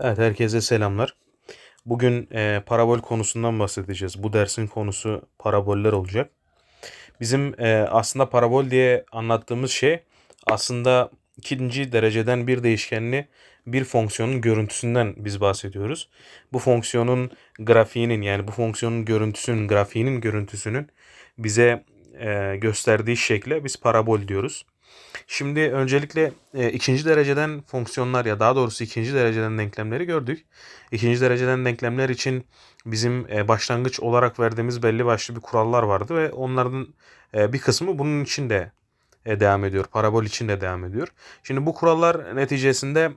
Evet, herkese selamlar. Bugün e, parabol konusundan bahsedeceğiz. Bu dersin konusu paraboller olacak. Bizim e, aslında parabol diye anlattığımız şey aslında ikinci dereceden bir değişkenli bir fonksiyonun görüntüsünden biz bahsediyoruz. Bu fonksiyonun grafiğinin yani bu fonksiyonun görüntüsünün, grafiğinin görüntüsünün bize e, gösterdiği şekle biz parabol diyoruz. Şimdi öncelikle e, ikinci dereceden fonksiyonlar ya daha doğrusu ikinci dereceden denklemleri gördük. İkinci dereceden denklemler için bizim e, başlangıç olarak verdiğimiz belli başlı bir kurallar vardı ve onların e, bir kısmı bunun için de e, devam ediyor. Parabol için de devam ediyor. Şimdi bu kurallar neticesinde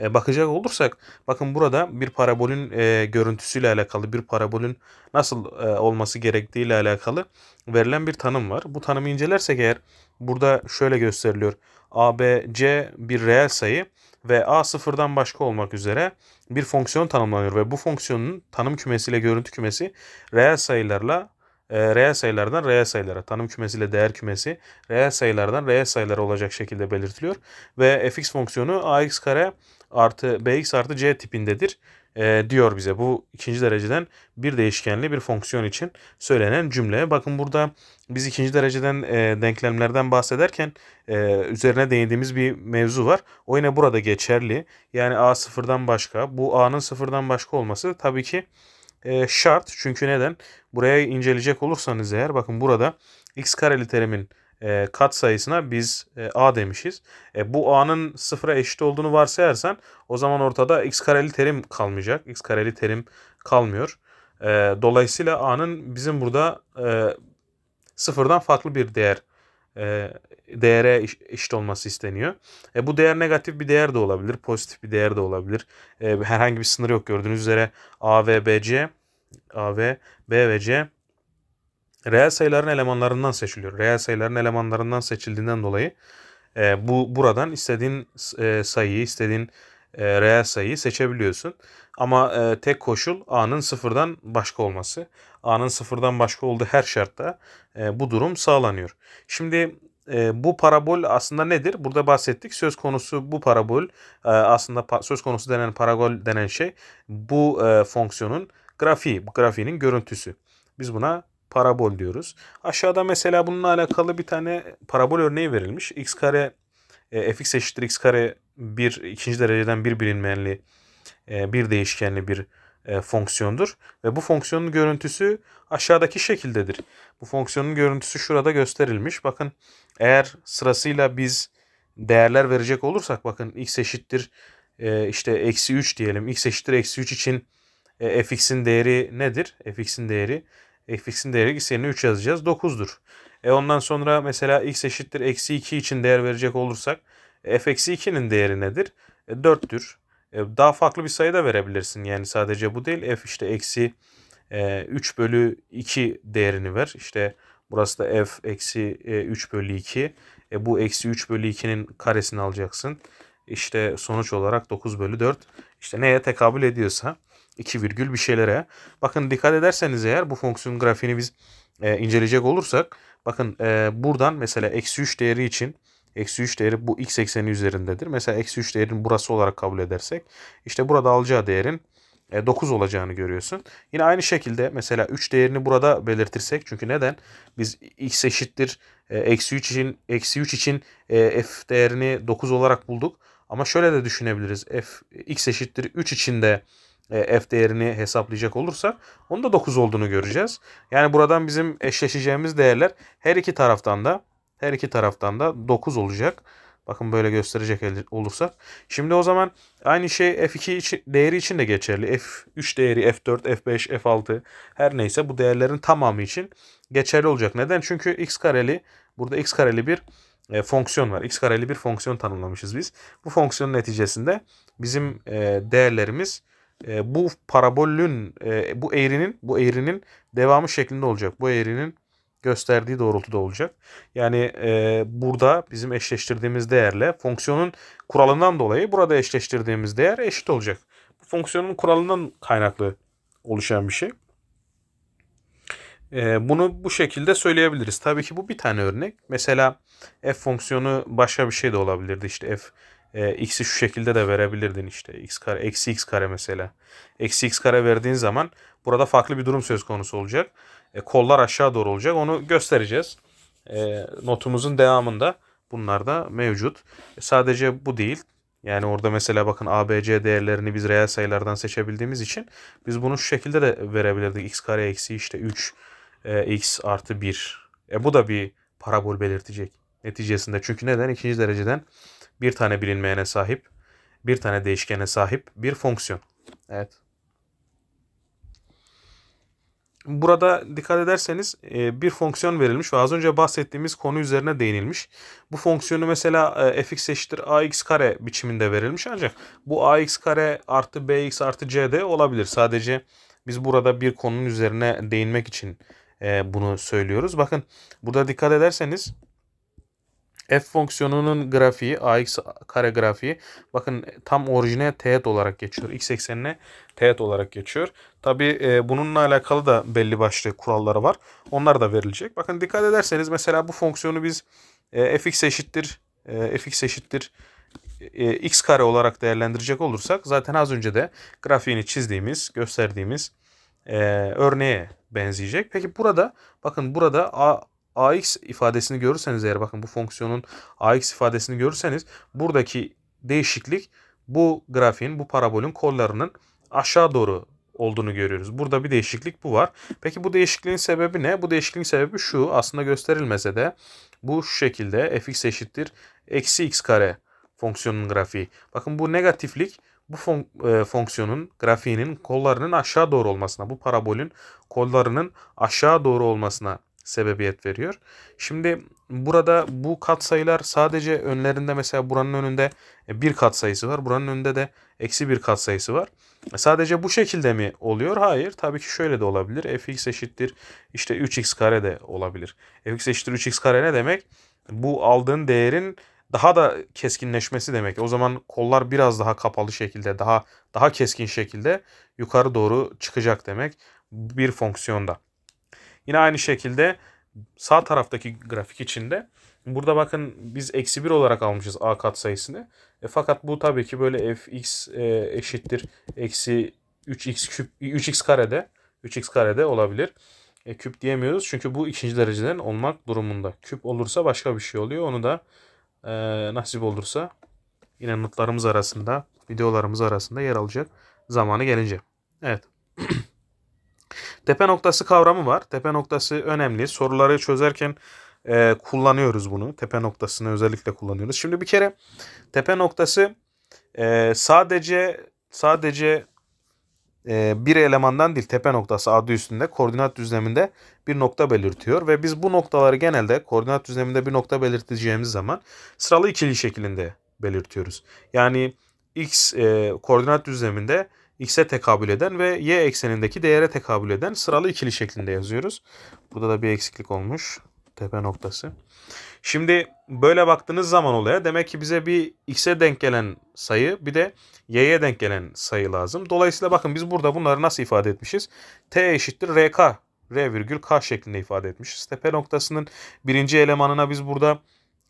e, bakacak olursak bakın burada bir parabolün e, görüntüsüyle alakalı bir parabolün nasıl e, olması gerektiğiyle alakalı verilen bir tanım var. Bu tanımı incelersek eğer burada şöyle gösteriliyor. A, B, C bir reel sayı ve A sıfırdan başka olmak üzere bir fonksiyon tanımlanıyor ve bu fonksiyonun tanım kümesiyle görüntü kümesi reel sayılarla e, reel sayılardan reel sayılara, tanım kümesiyle değer kümesi reel sayılardan reel sayılara olacak şekilde belirtiliyor. Ve fx fonksiyonu ax kare artı bx artı c tipindedir e, diyor bize. Bu ikinci dereceden bir değişkenli bir fonksiyon için söylenen cümle. Bakın burada biz ikinci dereceden e, denklemlerden bahsederken e, üzerine değindiğimiz bir mevzu var. O yine burada geçerli. Yani a sıfırdan başka. Bu a'nın sıfırdan başka olması tabii ki e, şart. Çünkü neden? Buraya inceleyecek olursanız eğer bakın burada x kareli terimin e, kat sayısına biz e, a demişiz. E, bu a'nın sıfıra eşit olduğunu varsayarsan o zaman ortada x kareli terim kalmayacak. x kareli terim kalmıyor. E, dolayısıyla a'nın bizim burada e, sıfırdan farklı bir değer e, değere eşit olması isteniyor. E, bu değer negatif bir değer de olabilir, pozitif bir değer de olabilir. E, herhangi bir sınır yok gördüğünüz üzere A ve B, C, A ve B ve C reel sayıların elemanlarından seçiliyor. Reel sayıların elemanlarından seçildiğinden dolayı e, bu buradan istediğin e, sayıyı, istediğin e, reel sayıyı seçebiliyorsun. Ama e, tek koşul a'nın sıfırdan başka olması. a'nın sıfırdan başka olduğu her şartta e, bu durum sağlanıyor. Şimdi e, bu parabol aslında nedir? Burada bahsettik. Söz konusu bu parabol e, aslında pa- söz konusu denen parabol denen şey bu e, fonksiyonun grafiği, grafiğinin görüntüsü. Biz buna parabol diyoruz. Aşağıda mesela bununla alakalı bir tane parabol örneği verilmiş. x kare e, fx eşittir x kare bir ikinci dereceden bir bilinmeyenli e, bir değişkenli bir e, fonksiyondur. Ve bu fonksiyonun görüntüsü aşağıdaki şekildedir. Bu fonksiyonun görüntüsü şurada gösterilmiş. Bakın eğer sırasıyla biz değerler verecek olursak bakın x eşittir e, işte eksi 3 diyelim. x eşittir eksi 3 için e, fx'in değeri nedir? fx'in değeri fx'in değeri x yerine 3 yazacağız. 9'dur. E ondan sonra mesela x eşittir eksi 2 için değer verecek olursak f eksi 2'nin değeri nedir? E, 4'tür. E, daha farklı bir sayı da verebilirsin. Yani sadece bu değil. F işte eksi e, 3 bölü 2 değerini ver. İşte burası da f eksi e, 3 bölü 2. E, bu eksi 3 bölü 2'nin karesini alacaksın. İşte sonuç olarak 9 bölü 4. İşte neye tekabül ediyorsa 2 virgül bir şeylere. Bakın dikkat ederseniz eğer bu fonksiyon grafiğini biz e, inceleyecek olursak bakın e, buradan mesela eksi 3 değeri için Eksi 3 değeri bu x ekseni üzerindedir. Mesela eksi 3 değerin burası olarak kabul edersek işte burada alacağı değerin 9 e, olacağını görüyorsun. Yine aynı şekilde mesela 3 değerini burada belirtirsek çünkü neden? Biz x eşittir e, eksi 3 için eksi 3 için e, f değerini 9 olarak bulduk. Ama şöyle de düşünebiliriz. f x eşittir 3 için de f değerini hesaplayacak olursak onun da 9 olduğunu göreceğiz. Yani buradan bizim eşleşeceğimiz değerler her iki taraftan da her iki taraftan da 9 olacak. Bakın böyle gösterecek olursak. Şimdi o zaman aynı şey F2 için, değeri için de geçerli. F3 değeri, F4, F5, F6 her neyse bu değerlerin tamamı için geçerli olacak. Neden? Çünkü x kareli burada x kareli bir e, fonksiyon var. x kareli bir fonksiyon tanımlamışız biz. Bu fonksiyonun neticesinde bizim e, değerlerimiz e, bu parabolün e, bu eğrinin bu eğrinin devamı şeklinde olacak. Bu eğrinin gösterdiği doğrultuda olacak. Yani e, burada bizim eşleştirdiğimiz değerle fonksiyonun kuralından dolayı burada eşleştirdiğimiz değer eşit olacak. Bu fonksiyonun kuralından kaynaklı oluşan bir şey. E, bunu bu şekilde söyleyebiliriz. Tabii ki bu bir tane örnek. Mesela f fonksiyonu başka bir şey de olabilirdi. İşte f e, x'i şu şekilde de verebilirdin işte x kare eksi x kare mesela. Eksi x kare verdiğin zaman burada farklı bir durum söz konusu olacak. E, kollar aşağı doğru olacak. Onu göstereceğiz. E, notumuzun devamında bunlar da mevcut. E, sadece bu değil. Yani orada mesela bakın A, B, C değerlerini biz reel sayılardan seçebildiğimiz için biz bunu şu şekilde de verebilirdik. x kare eksi işte 3 e, x artı 1. E, bu da bir parabol belirtecek neticesinde. Çünkü neden? İkinci dereceden bir tane bilinmeyene sahip, bir tane değişkene sahip bir fonksiyon. Evet. Burada dikkat ederseniz e, bir fonksiyon verilmiş ve az önce bahsettiğimiz konu üzerine değinilmiş. Bu fonksiyonu mesela e, fx eşittir ax kare biçiminde verilmiş ancak bu ax kare artı bx artı c de olabilir. Sadece biz burada bir konunun üzerine değinmek için e, bunu söylüyoruz. Bakın burada dikkat ederseniz f fonksiyonunun grafiği ax kare grafiği bakın tam orijine teğet olarak geçiyor. x eksenine teğet olarak geçiyor. Tabi e, bununla alakalı da belli başlı kuralları var. Onlar da verilecek. Bakın dikkat ederseniz mesela bu fonksiyonu biz e, fx eşittir e, fx eşittir e, x kare olarak değerlendirecek olursak zaten az önce de grafiğini çizdiğimiz, gösterdiğimiz e, örneğe benzeyecek. Peki burada bakın burada a, ax ifadesini görürseniz eğer bakın bu fonksiyonun ax ifadesini görürseniz buradaki değişiklik bu grafiğin bu parabolün kollarının aşağı doğru olduğunu görüyoruz. Burada bir değişiklik bu var. Peki bu değişikliğin sebebi ne? Bu değişikliğin sebebi şu aslında gösterilmese de bu şu şekilde fx eşittir eksi x kare fonksiyonun grafiği. Bakın bu negatiflik bu e, fonksiyonun grafiğinin kollarının aşağı doğru olmasına, bu parabolün kollarının aşağı doğru olmasına sebebiyet veriyor. Şimdi burada bu katsayılar sadece önlerinde mesela buranın önünde bir katsayısı var. Buranın önünde de eksi bir katsayısı var. Sadece bu şekilde mi oluyor? Hayır. Tabii ki şöyle de olabilir. fx eşittir işte 3x kare de olabilir. fx eşittir 3x kare ne demek? Bu aldığın değerin daha da keskinleşmesi demek. O zaman kollar biraz daha kapalı şekilde, daha daha keskin şekilde yukarı doğru çıkacak demek bir fonksiyonda. Yine aynı şekilde sağ taraftaki grafik içinde burada bakın biz eksi 1 olarak almışız a katsayısını. E, fakat bu tabii ki böyle fx e, eşittir eksi 3x küp 3x karede 3x karede olabilir. E, küp diyemiyoruz çünkü bu ikinci dereceden olmak durumunda. Küp olursa başka bir şey oluyor. Onu da e, nasip olursa yine notlarımız arasında, videolarımız arasında yer alacak zamanı gelince. Evet. Tepe noktası kavramı var. Tepe noktası önemli. Soruları çözerken e, kullanıyoruz bunu. Tepe noktasını özellikle kullanıyoruz. Şimdi bir kere tepe noktası e, sadece sadece e, bir elemandan değil tepe noktası adı üstünde koordinat düzleminde bir nokta belirtiyor ve biz bu noktaları genelde koordinat düzleminde bir nokta belirteceğimiz zaman sıralı ikili şeklinde belirtiyoruz. Yani x e, koordinat düzleminde x'e tekabül eden ve y eksenindeki değere tekabül eden sıralı ikili şeklinde yazıyoruz. Burada da bir eksiklik olmuş. Tepe noktası. Şimdi böyle baktığınız zaman olaya demek ki bize bir x'e denk gelen sayı bir de y'ye denk gelen sayı lazım. Dolayısıyla bakın biz burada bunları nasıl ifade etmişiz? t eşittir rk. r virgül k şeklinde ifade etmişiz. Tepe noktasının birinci elemanına biz burada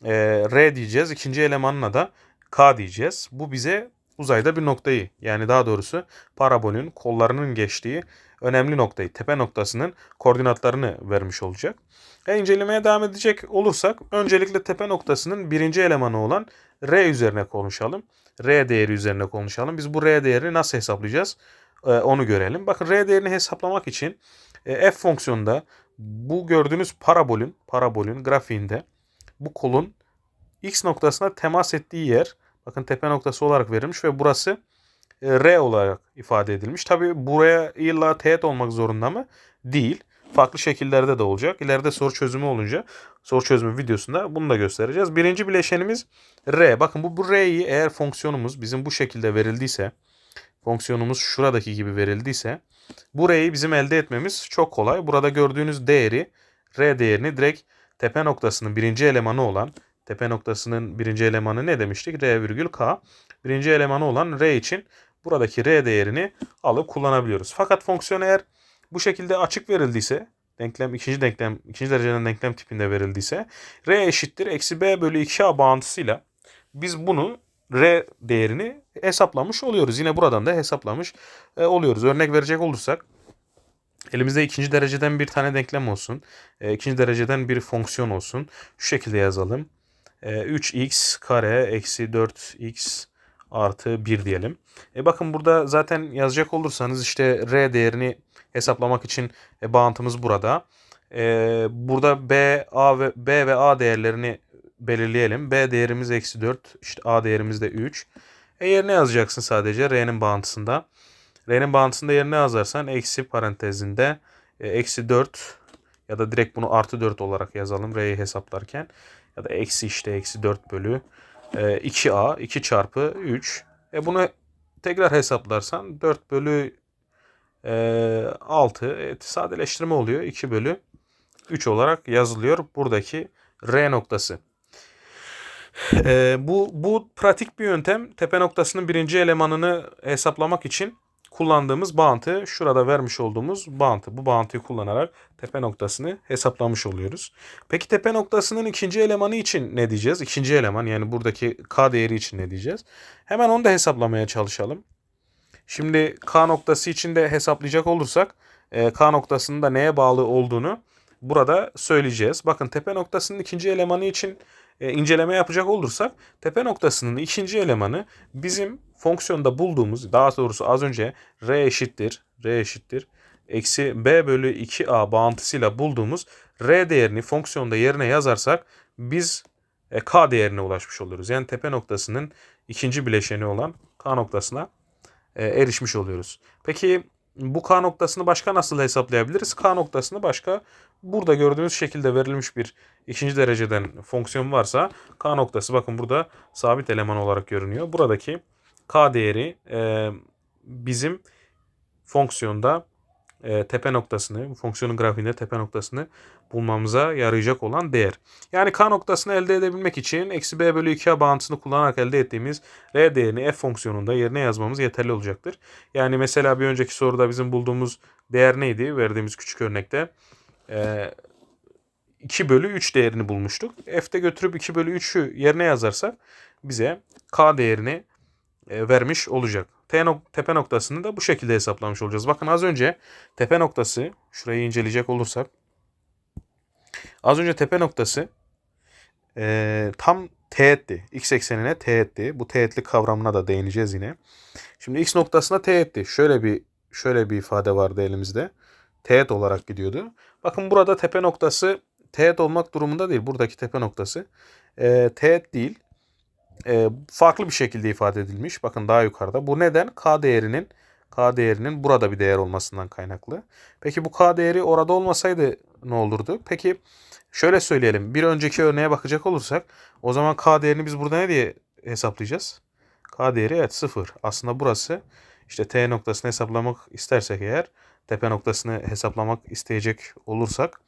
e, r diyeceğiz. ikinci elemanına da k diyeceğiz. Bu bize uzayda bir noktayı yani daha doğrusu parabolün kollarının geçtiği önemli noktayı tepe noktasının koordinatlarını vermiş olacak. E, incelemeye devam edecek olursak öncelikle tepe noktasının birinci elemanı olan R üzerine konuşalım. R değeri üzerine konuşalım. Biz bu R değerini nasıl hesaplayacağız? E, onu görelim. Bakın R değerini hesaplamak için e, f fonksiyonunda bu gördüğünüz parabolün parabolün grafiğinde bu kolun x noktasına temas ettiği yer Bakın tepe noktası olarak verilmiş ve burası e, R olarak ifade edilmiş. Tabi buraya illa teğet olmak zorunda mı? Değil. Farklı şekillerde de olacak. İleride soru çözümü olunca soru çözümü videosunda bunu da göstereceğiz. Birinci bileşenimiz R. Bakın bu, bu R'yi eğer fonksiyonumuz bizim bu şekilde verildiyse fonksiyonumuz şuradaki gibi verildiyse bu R'yi bizim elde etmemiz çok kolay. Burada gördüğünüz değeri R değerini direkt tepe noktasının birinci elemanı olan tepe noktasının birinci elemanı ne demiştik? R virgül K. Birinci elemanı olan R için buradaki R değerini alıp kullanabiliyoruz. Fakat fonksiyon eğer bu şekilde açık verildiyse denklem ikinci denklem ikinci dereceden denklem tipinde verildiyse R eşittir eksi B bölü 2A bağıntısıyla biz bunu R değerini hesaplamış oluyoruz. Yine buradan da hesaplamış e, oluyoruz. Örnek verecek olursak elimizde ikinci dereceden bir tane denklem olsun. E, ikinci dereceden bir fonksiyon olsun. Şu şekilde yazalım. E, 3x kare eksi 4x artı 1 diyelim. E bakın burada zaten yazacak olursanız işte r değerini hesaplamak için e, bağıntımız burada. E, burada b, a ve b ve a değerlerini belirleyelim. B değerimiz eksi 4. işte A değerimiz de 3. E yerine yazacaksın sadece R'nin bağıntısında. R'nin bağıntısında yerine yazarsan eksi parantezinde e, eksi 4 ya da direkt bunu artı 4 olarak yazalım R'yi hesaplarken. Ya da eksi işte eksi 4 bölü e, 2A 2 çarpı 3. E bunu tekrar hesaplarsan 4 bölü e, 6 e, sadeleştirme oluyor. 2 bölü 3 olarak yazılıyor buradaki R noktası. Ee, bu, bu pratik bir yöntem. Tepe noktasının birinci elemanını hesaplamak için kullandığımız bağıntı. Şurada vermiş olduğumuz bağıntı. Bu bağıntıyı kullanarak tepe noktasını hesaplamış oluyoruz. Peki tepe noktasının ikinci elemanı için ne diyeceğiz? İkinci eleman yani buradaki k değeri için ne diyeceğiz? Hemen onu da hesaplamaya çalışalım. Şimdi k noktası için de hesaplayacak olursak e, k noktasının da neye bağlı olduğunu burada söyleyeceğiz. Bakın tepe noktasının ikinci elemanı için e, inceleme yapacak olursak tepe noktasının ikinci elemanı bizim fonksiyonda bulduğumuz daha doğrusu az önce r eşittir r eşittir eksi b bölü 2a bağıntısıyla bulduğumuz r değerini fonksiyonda yerine yazarsak biz e, k değerine ulaşmış oluruz. Yani tepe noktasının ikinci bileşeni olan k noktasına e, erişmiş oluyoruz. Peki bu K noktasını başka nasıl hesaplayabiliriz? K noktasını başka burada gördüğünüz şekilde verilmiş bir ikinci dereceden fonksiyon varsa K noktası bakın burada sabit eleman olarak görünüyor. Buradaki K değeri e, bizim fonksiyonda e, tepe noktasını, fonksiyonun grafiğinde tepe noktasını bulmamıza yarayacak olan değer. Yani k noktasını elde edebilmek için eksi b bölü 2a bağıntısını kullanarak elde ettiğimiz r değerini f fonksiyonunda yerine yazmamız yeterli olacaktır. Yani mesela bir önceki soruda bizim bulduğumuz değer neydi? Verdiğimiz küçük örnekte. E, 2 bölü 3 değerini bulmuştuk. F'de götürüp 2 bölü 3'ü yerine yazarsak bize k değerini vermiş olacak. T nok tepe noktasını da bu şekilde hesaplamış olacağız. Bakın az önce tepe noktası, şurayı inceleyecek olursak. Az önce tepe noktası e, tam teğetti. X eksenine teğetti. Bu teğetlik kavramına da değineceğiz yine. Şimdi X noktasına teğetti. Şöyle bir şöyle bir ifade vardı elimizde. Teğet olarak gidiyordu. Bakın burada tepe noktası teğet olmak durumunda değil. Buradaki tepe noktası e, teğet değil e, farklı bir şekilde ifade edilmiş. Bakın daha yukarıda. Bu neden? K değerinin K değerinin burada bir değer olmasından kaynaklı. Peki bu K değeri orada olmasaydı ne olurdu? Peki şöyle söyleyelim. Bir önceki örneğe bakacak olursak o zaman K değerini biz burada ne diye hesaplayacağız? K değeri evet 0. Aslında burası işte T noktasını hesaplamak istersek eğer tepe noktasını hesaplamak isteyecek olursak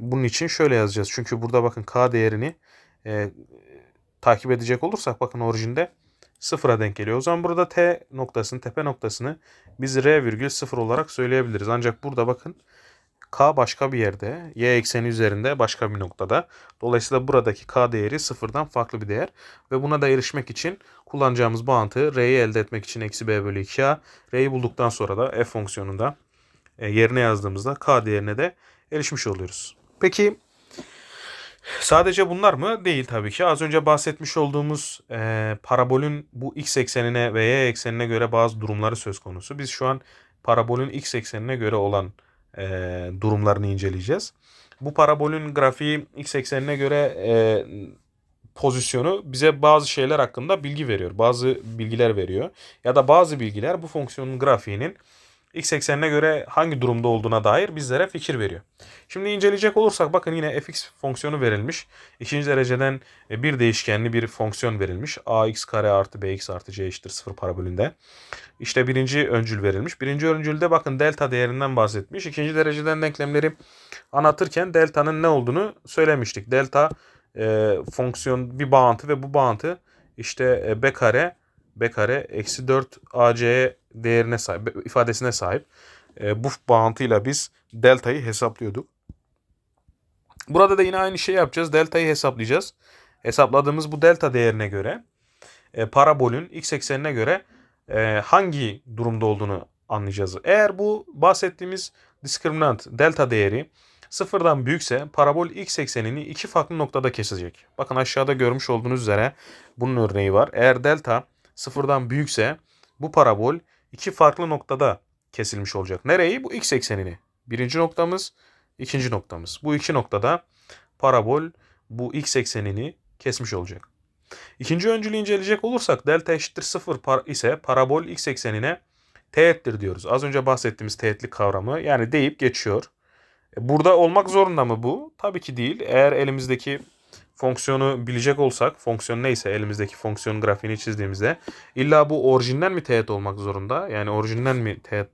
bunun için şöyle yazacağız. Çünkü burada bakın K değerini e, takip edecek olursak bakın orijinde sıfıra denk geliyor. O zaman burada T noktasını, tepe noktasını biz R virgül sıfır olarak söyleyebiliriz. Ancak burada bakın K başka bir yerde, Y ekseni üzerinde başka bir noktada. Dolayısıyla buradaki K değeri sıfırdan farklı bir değer. Ve buna da erişmek için kullanacağımız bağıntı R'yi elde etmek için eksi B bölü 2A. R'yi bulduktan sonra da F fonksiyonunda e, yerine yazdığımızda K değerine de erişmiş oluyoruz. Peki Sadece bunlar mı? Değil tabii ki. Az önce bahsetmiş olduğumuz e, parabolün bu x eksenine ve y eksenine göre bazı durumları söz konusu. Biz şu an parabolün x eksenine göre olan e, durumlarını inceleyeceğiz. Bu parabolün grafiği x eksenine göre e, pozisyonu bize bazı şeyler hakkında bilgi veriyor. Bazı bilgiler veriyor. Ya da bazı bilgiler bu fonksiyonun grafiğinin x eksenine göre hangi durumda olduğuna dair bizlere fikir veriyor. Şimdi inceleyecek olursak bakın yine fx fonksiyonu verilmiş. İkinci dereceden e, bir değişkenli bir fonksiyon verilmiş. ax kare artı bx artı c eşittir 0 parabolünde. İşte birinci öncül verilmiş. Birinci öncülde bakın delta değerinden bahsetmiş. İkinci dereceden denklemleri anlatırken delta'nın ne olduğunu söylemiştik. Delta e, fonksiyon bir bağıntı ve bu bağıntı işte e, b kare b kare eksi 4 ac değerine sahip, ifadesine sahip. E, bu bağıntıyla biz delta'yı hesaplıyorduk. Burada da yine aynı şeyi yapacağız. Delta'yı hesaplayacağız. Hesapladığımız bu delta değerine göre e, parabolün x eksenine göre e, hangi durumda olduğunu anlayacağız. Eğer bu bahsettiğimiz diskriminant delta değeri sıfırdan büyükse parabol x eksenini iki farklı noktada kesecek. Bakın aşağıda görmüş olduğunuz üzere bunun örneği var. Eğer delta sıfırdan büyükse bu parabol iki farklı noktada kesilmiş olacak. Nereyi? Bu x eksenini. Birinci noktamız, ikinci noktamız. Bu iki noktada parabol bu x eksenini kesmiş olacak. İkinci öncülü inceleyecek olursak delta eşittir 0 par ise parabol x eksenine teğettir diyoruz. Az önce bahsettiğimiz teğetlik kavramı yani deyip geçiyor. E, Burada olmak zorunda mı bu? Tabii ki değil. Eğer elimizdeki fonksiyonu bilecek olsak, fonksiyon neyse elimizdeki fonksiyon grafiğini çizdiğimizde illa bu orijinden mi teğet olmak zorunda? Yani orijinden mi teğet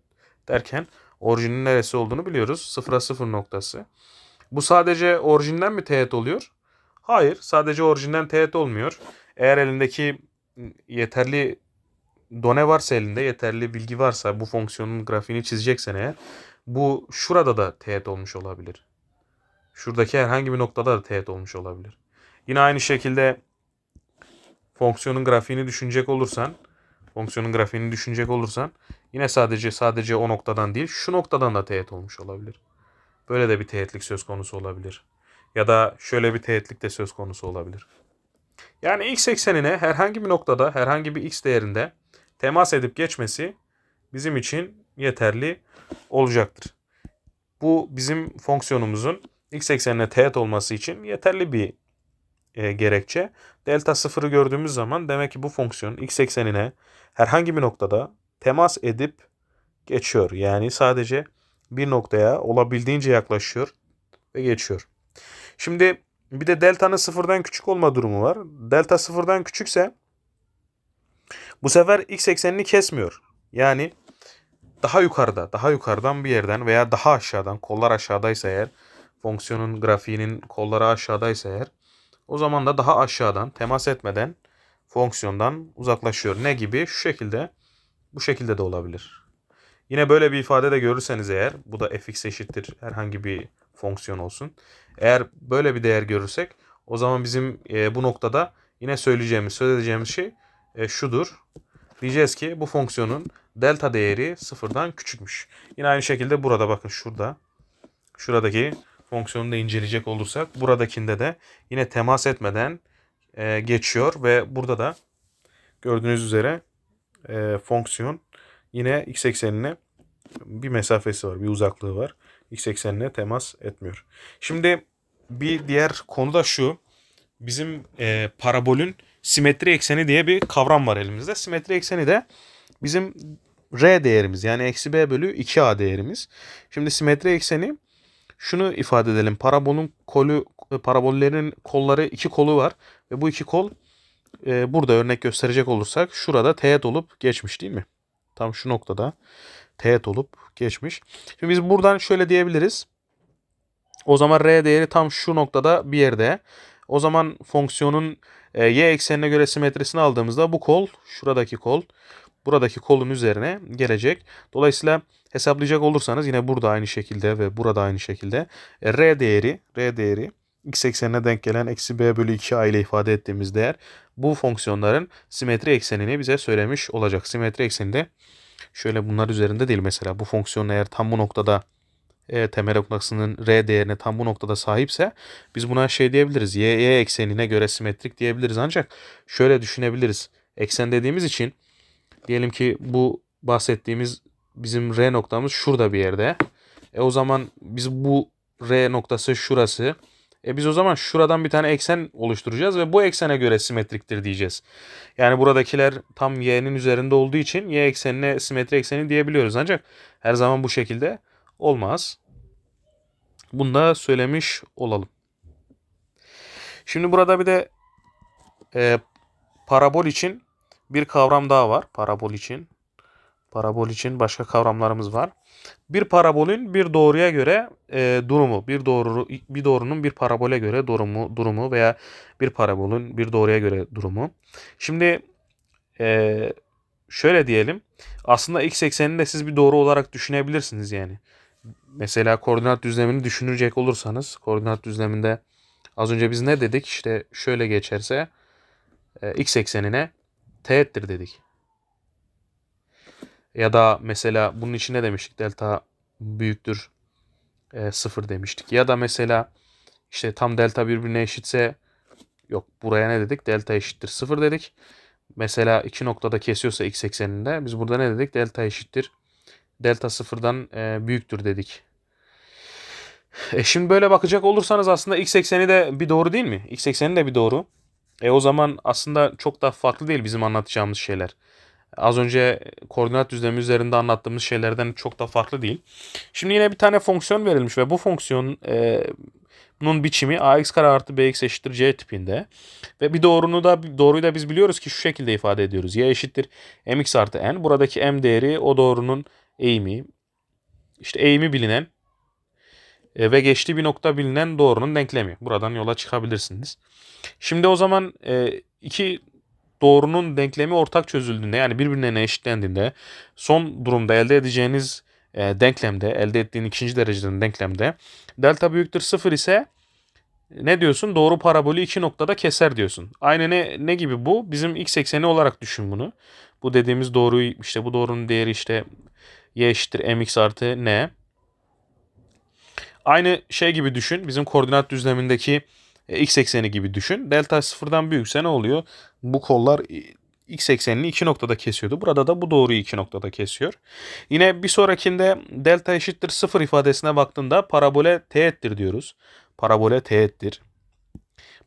derken orijinin neresi olduğunu biliyoruz. Sıfıra sıfır noktası. Bu sadece orijinden mi teğet oluyor? Hayır, sadece orijinden teğet olmuyor. Eğer elindeki yeterli done varsa elinde, yeterli bilgi varsa bu fonksiyonun grafiğini çizeceksen eğer bu şurada da teğet olmuş olabilir. Şuradaki herhangi bir noktada da teğet olmuş olabilir. Yine aynı şekilde fonksiyonun grafiğini düşünecek olursan, fonksiyonun grafiğini düşünecek olursan yine sadece sadece o noktadan değil, şu noktadan da teğet olmuş olabilir. Böyle de bir teğetlik söz konusu olabilir. Ya da şöyle bir teğetlik de söz konusu olabilir. Yani x eksenine herhangi bir noktada, herhangi bir x değerinde temas edip geçmesi bizim için yeterli olacaktır. Bu bizim fonksiyonumuzun x eksenine teğet olması için yeterli bir e, gerekçe. Delta sıfırı gördüğümüz zaman demek ki bu fonksiyon x eksenine herhangi bir noktada temas edip geçiyor. Yani sadece bir noktaya olabildiğince yaklaşıyor ve geçiyor. Şimdi bir de delta'nın sıfırdan küçük olma durumu var. Delta sıfırdan küçükse bu sefer x eksenini kesmiyor. Yani daha yukarıda, daha yukarıdan bir yerden veya daha aşağıdan, kollar aşağıdaysa eğer, fonksiyonun grafiğinin kolları aşağıdaysa eğer, o zaman da daha aşağıdan temas etmeden fonksiyondan uzaklaşıyor. Ne gibi? Şu şekilde, bu şekilde de olabilir. Yine böyle bir ifade de görürseniz eğer, bu da fx eşittir herhangi bir fonksiyon olsun. Eğer böyle bir değer görürsek, o zaman bizim e, bu noktada yine söyleyeceğimiz, söyleyeceğimiz şey e, şudur. Diyeceğiz ki bu fonksiyonun delta değeri sıfırdan küçükmüş. Yine aynı şekilde burada bakın şurada. Şuradaki fonksiyonu da inceleyecek olursak buradakinde de yine temas etmeden e, geçiyor ve burada da gördüğünüz üzere e, fonksiyon yine x eksenine bir mesafesi var, bir uzaklığı var. X eksenine temas etmiyor. Şimdi bir diğer konu da şu. Bizim e, parabolün simetri ekseni diye bir kavram var elimizde. Simetri ekseni de bizim r değerimiz yani eksi b bölü 2a değerimiz. Şimdi simetri ekseni şunu ifade edelim. Parabolün kolu, parabollerin kolları iki kolu var ve bu iki kol e, burada örnek gösterecek olursak şurada teğet olup geçmiş değil mi? Tam şu noktada teğet olup geçmiş. Şimdi biz buradan şöyle diyebiliriz. O zaman r değeri tam şu noktada bir yerde. O zaman fonksiyonun e, y eksenine göre simetrisini aldığımızda bu kol, şuradaki kol, buradaki kolun üzerine gelecek. Dolayısıyla hesaplayacak olursanız yine burada aynı şekilde ve burada aynı şekilde e, r değeri, r değeri x eksenine denk gelen eksi b bölü 2a ile ifade ettiğimiz değer bu fonksiyonların simetri eksenini bize söylemiş olacak. Simetri ekseninde şöyle bunlar üzerinde değil mesela bu fonksiyon eğer tam bu noktada e, temel noktasının r değerine tam bu noktada sahipse biz buna şey diyebiliriz. Y, y eksenine göre simetrik diyebiliriz. Ancak şöyle düşünebiliriz. Eksen dediğimiz için diyelim ki bu bahsettiğimiz bizim r noktamız şurada bir yerde. E o zaman biz bu r noktası şurası. E biz o zaman şuradan bir tane eksen oluşturacağız ve bu eksene göre simetriktir diyeceğiz. Yani buradakiler tam y'nin üzerinde olduğu için y eksenine simetri ekseni diyebiliyoruz. Ancak her zaman bu şekilde olmaz. Bunu da söylemiş olalım. Şimdi burada bir de e, parabol için bir kavram daha var. Parabol için. Parabol için başka kavramlarımız var. Bir parabolün bir doğruya göre e, durumu, bir doğru bir doğrunun bir parabole göre durumu durumu veya bir parabolün bir doğruya göre durumu. Şimdi e, şöyle diyelim. Aslında x eksenini de siz bir doğru olarak düşünebilirsiniz yani. Mesela koordinat düzlemini düşünecek olursanız koordinat düzleminde az önce biz ne dedik? İşte şöyle geçerse e, x eksenine teğettir dedik. Ya da mesela bunun için ne demiştik? Delta büyüktür e, 0 demiştik. Ya da mesela işte tam delta birbirine eşitse yok buraya ne dedik? Delta eşittir 0 dedik. Mesela iki noktada kesiyorsa x ekseninde biz burada ne dedik? Delta eşittir. Delta sıfırdan e, büyüktür dedik. E şimdi böyle bakacak olursanız aslında x ekseni de bir doğru değil mi? X ekseni de bir doğru. E o zaman aslında çok da farklı değil bizim anlatacağımız şeyler. Az önce koordinat düzlemi üzerinde anlattığımız şeylerden çok da farklı değil. Şimdi yine bir tane fonksiyon verilmiş ve bu fonksiyon e, biçimi ax kare artı bx eşittir c tipinde. Ve bir doğrunu da doğruyu da biz biliyoruz ki şu şekilde ifade ediyoruz. y eşittir mx artı n. Buradaki m değeri o doğrunun eğimi. İşte eğimi bilinen ve geçtiği bir nokta bilinen doğrunun denklemi. Buradan yola çıkabilirsiniz. Şimdi o zaman e, iki doğrunun denklemi ortak çözüldüğünde yani birbirine eşitlendiğinde son durumda elde edeceğiniz e, denklemde elde ettiğin ikinci dereceden denklemde delta büyüktür sıfır ise ne diyorsun? Doğru parabolü iki noktada keser diyorsun. Aynı ne, ne gibi bu? Bizim x ekseni olarak düşün bunu. Bu dediğimiz doğruyu işte bu doğrunun değeri işte y eşittir mx artı n. Aynı şey gibi düşün. Bizim koordinat düzlemindeki e, x ekseni gibi düşün. Delta sıfırdan büyükse ne oluyor? Bu kollar x eksenini iki noktada kesiyordu. Burada da bu doğruyu iki noktada kesiyor. Yine bir sonrakinde delta eşittir sıfır ifadesine baktığında parabole teğettir diyoruz. Parabole teğettir.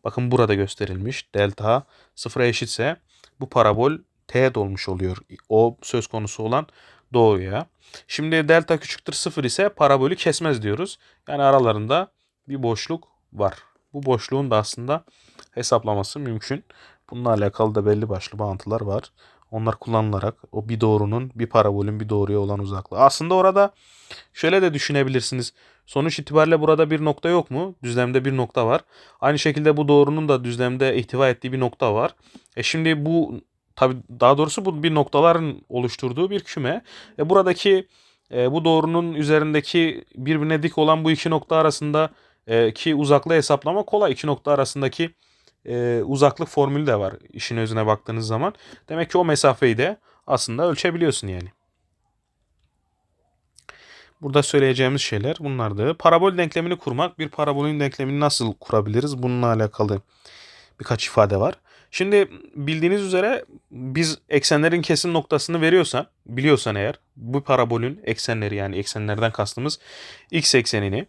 Bakın burada gösterilmiş. Delta sıfıra eşitse bu parabol teğet olmuş oluyor. O söz konusu olan doğruya. Şimdi delta küçüktür sıfır ise parabolü kesmez diyoruz. Yani aralarında bir boşluk var. Bu boşluğun da aslında hesaplaması mümkün. Bununla alakalı da belli başlı bağıntılar var. Onlar kullanılarak o bir doğrunun bir parabolün bir doğruya olan uzaklığı. Aslında orada şöyle de düşünebilirsiniz. Sonuç itibariyle burada bir nokta yok mu? Düzlemde bir nokta var. Aynı şekilde bu doğrunun da düzlemde ihtiva ettiği bir nokta var. E şimdi bu tabi daha doğrusu bu bir noktaların oluşturduğu bir küme. E buradaki e, bu doğrunun üzerindeki birbirine dik olan bu iki nokta arasında e, ki uzaklığı hesaplama kolay. İki nokta arasındaki e, uzaklık formülü de var işin özüne baktığınız zaman. Demek ki o mesafeyi de aslında ölçebiliyorsun yani. Burada söyleyeceğimiz şeyler bunlardı. Parabol denklemini kurmak. Bir parabolün denklemini nasıl kurabiliriz? Bununla alakalı birkaç ifade var. Şimdi bildiğiniz üzere biz eksenlerin kesim noktasını veriyorsan, biliyorsan eğer bu parabolün eksenleri yani eksenlerden kastımız x eksenini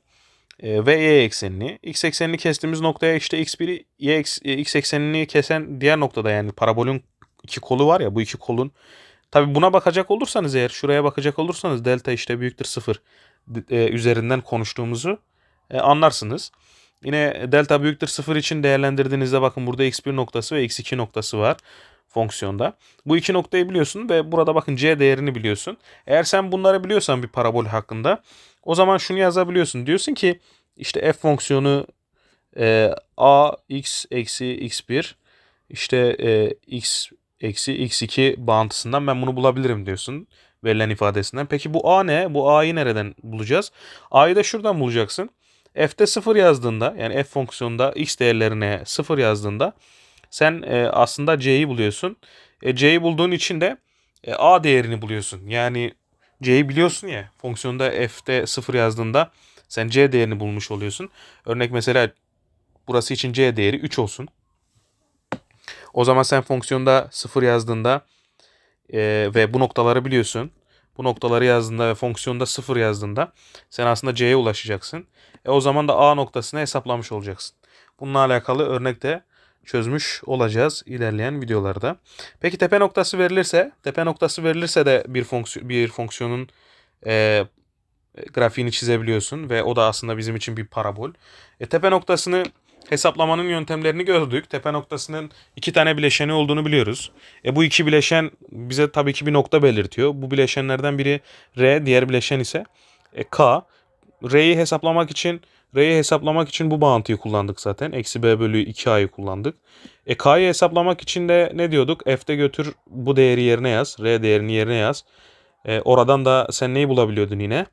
e, ve y eksenini. X eksenini kestiğimiz noktaya işte x1'i y e, x eksenini kesen diğer noktada yani parabolün iki kolu var ya bu iki kolun. Tabi buna bakacak olursanız eğer şuraya bakacak olursanız delta işte büyüktür sıfır e, üzerinden konuştuğumuzu anlarsınız. Yine delta büyüktür sıfır için değerlendirdiğinizde bakın burada x1 noktası ve x2 noktası var fonksiyonda. Bu iki noktayı biliyorsun ve burada bakın c değerini biliyorsun. Eğer sen bunları biliyorsan bir parabol hakkında o zaman şunu yazabiliyorsun. Diyorsun ki işte f fonksiyonu e, a x eksi x1 işte e, x eksi x2 bağıntısından ben bunu bulabilirim diyorsun verilen ifadesinden. Peki bu a ne? Bu a'yı nereden bulacağız? A'yı da şuradan bulacaksın. F'te 0 yazdığında yani f fonksiyonunda x değerlerine 0 yazdığında sen e, aslında c'yi buluyorsun. E, c'yi bulduğun için de e, a değerini buluyorsun. Yani c'yi biliyorsun ya fonksiyonda f'te 0 yazdığında sen c değerini bulmuş oluyorsun. Örnek mesela burası için c değeri 3 olsun. O zaman sen fonksiyonda 0 yazdığında e, ve bu noktaları biliyorsun. Bu noktaları yazdığında ve fonksiyonda 0 yazdığında sen aslında c'ye ulaşacaksın. E o zaman da a noktasını hesaplamış olacaksın. Bununla alakalı örnekte çözmüş olacağız ilerleyen videolarda. Peki tepe noktası verilirse, tepe noktası verilirse de bir fonksiyon bir fonksiyonun e, grafiğini çizebiliyorsun ve o da aslında bizim için bir parabol. E, tepe noktasını hesaplamanın yöntemlerini gördük. Tepe noktasının iki tane bileşeni olduğunu biliyoruz. E, bu iki bileşen bize tabii ki bir nokta belirtiyor. Bu bileşenlerden biri R, diğer bileşen ise e, K. R'yi hesaplamak için R'yi hesaplamak için bu bağıntıyı kullandık zaten. Eksi B bölü 2A'yı kullandık. E K'yı hesaplamak için de ne diyorduk? F'te götür bu değeri yerine yaz. R değerini yerine yaz. E, oradan da sen neyi bulabiliyordun yine?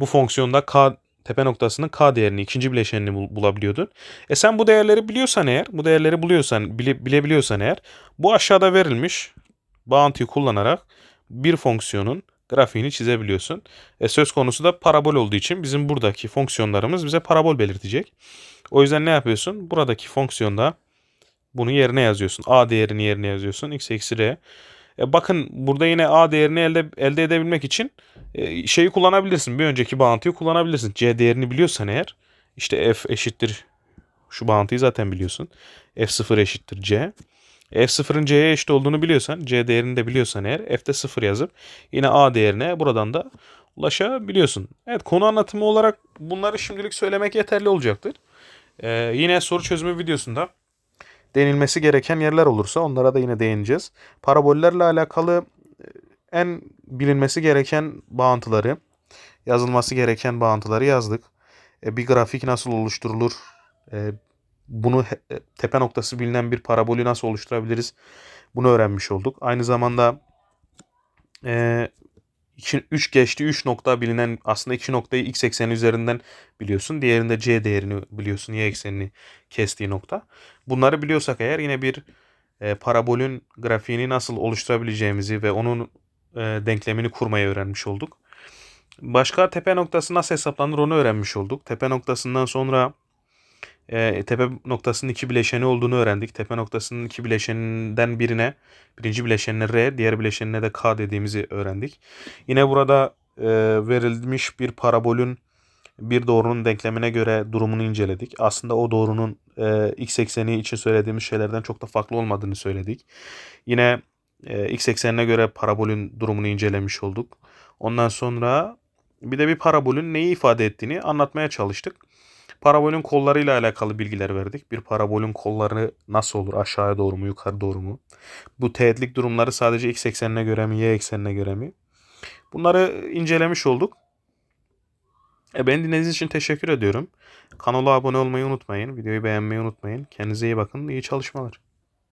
Bu fonksiyonda K tepe noktasının k değerini, ikinci bileşenini bul- bulabiliyordun. E sen bu değerleri biliyorsan eğer, bu değerleri buluyorsan, bile, bilebiliyorsan eğer bu aşağıda verilmiş bağıntıyı kullanarak bir fonksiyonun grafiğini çizebiliyorsun. E söz konusu da parabol olduğu için bizim buradaki fonksiyonlarımız bize parabol belirtecek. O yüzden ne yapıyorsun? Buradaki fonksiyonda bunu yerine yazıyorsun. A değerini yerine yazıyorsun. x eksi r. E bakın burada yine a değerini elde, elde edebilmek için e, şeyi kullanabilirsin. Bir önceki bağıntıyı kullanabilirsin. c değerini biliyorsan eğer işte f eşittir şu bağıntıyı zaten biliyorsun. f0 eşittir c. f0'ın c'ye eşit olduğunu biliyorsan, c değerini de biliyorsan eğer f'te 0 yazıp yine a değerine buradan da ulaşabiliyorsun. Evet konu anlatımı olarak bunları şimdilik söylemek yeterli olacaktır. Ee, yine soru çözümü videosunda denilmesi gereken yerler olursa onlara da yine değineceğiz. Parabollerle alakalı e, en bilinmesi gereken bağıntıları, yazılması gereken bağıntıları yazdık. E, bir grafik nasıl oluşturulur? E, bunu e, tepe noktası bilinen bir parabolü nasıl oluşturabiliriz? Bunu öğrenmiş olduk. Aynı zamanda e, 3 geçti 3 nokta bilinen aslında 2 noktayı x ekseni üzerinden biliyorsun. Diğerinde c değerini biliyorsun. Y eksenini kestiği nokta. Bunları biliyorsak eğer yine bir e, parabolün grafiğini nasıl oluşturabileceğimizi ve onun e, denklemini kurmayı öğrenmiş olduk. Başka tepe noktası nasıl hesaplanır onu öğrenmiş olduk. Tepe noktasından sonra e, tepe noktasının iki bileşeni olduğunu öğrendik. Tepe noktasının iki bileşeninden birine birinci bileşenine R, diğer bileşenine de K dediğimizi öğrendik. Yine burada e, verilmiş bir parabolün bir doğrunun denklemine göre durumunu inceledik. Aslında o doğrunun e, x ekseni için söylediğimiz şeylerden çok da farklı olmadığını söyledik. Yine e, x eksenine göre parabolün durumunu incelemiş olduk. Ondan sonra bir de bir parabolün neyi ifade ettiğini anlatmaya çalıştık. Parabolün kollarıyla alakalı bilgiler verdik. Bir parabolün kolları nasıl olur? Aşağıya doğru mu, yukarı doğru mu? Bu teğetlik durumları sadece x eksenine göre mi, y eksenine göre mi? Bunları incelemiş olduk. E, beni dinlediğiniz için teşekkür ediyorum. Kanala abone olmayı unutmayın. Videoyu beğenmeyi unutmayın. Kendinize iyi bakın. İyi çalışmalar.